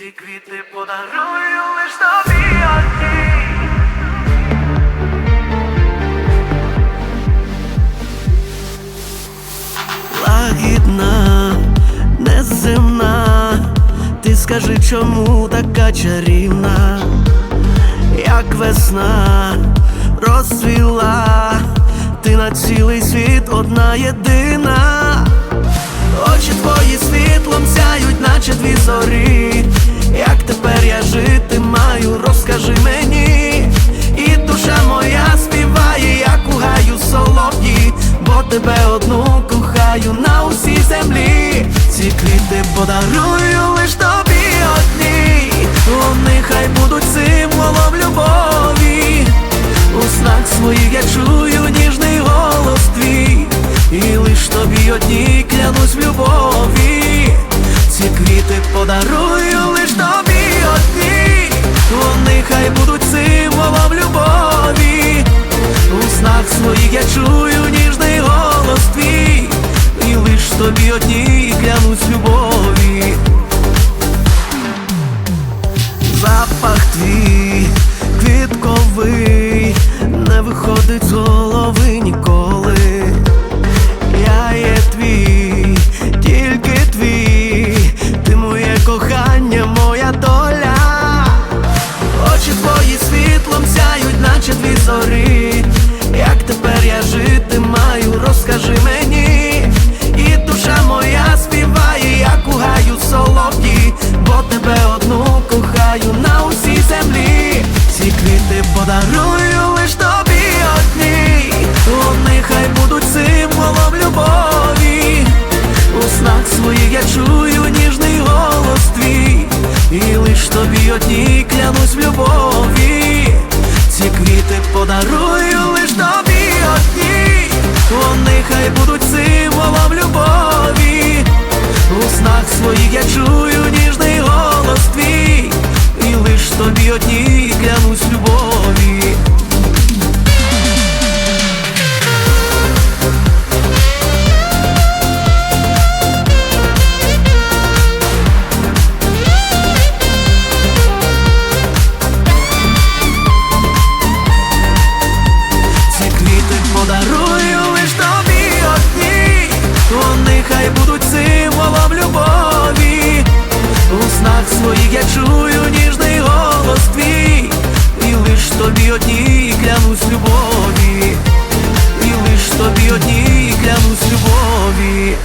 Ці квіти подарую лиш тобі одній. Лагідна, неземна, ти скажи, чому така чарівна, як весна розцвіла, ти на цілий світ одна єдина, очі твої світлом сяють, наче дві зорі. Як тепер я жити маю, розкажи мені, і душа моя співає, як у гаю солов'ї, бо тебе одну кохаю на усій землі. Ці квіти подарую лиш тобі одній. Вони хай будуть символом любові. У снах своїх я чую ніжний голос твій, і лиш тобі одній клянусь в любові. Ці квіти подарую хай будуть символом любові. У снах своїх я чую ніжний голос твій, і лиш тобі одній клянусь любові. Запах твій квітковий не виходить з голови ніколи. Квіти подарую лиш тобі одні, Вони хай будуть символом любові. У снах своїх я чую клянусь любові, і лиш тобі одній клянусь любові.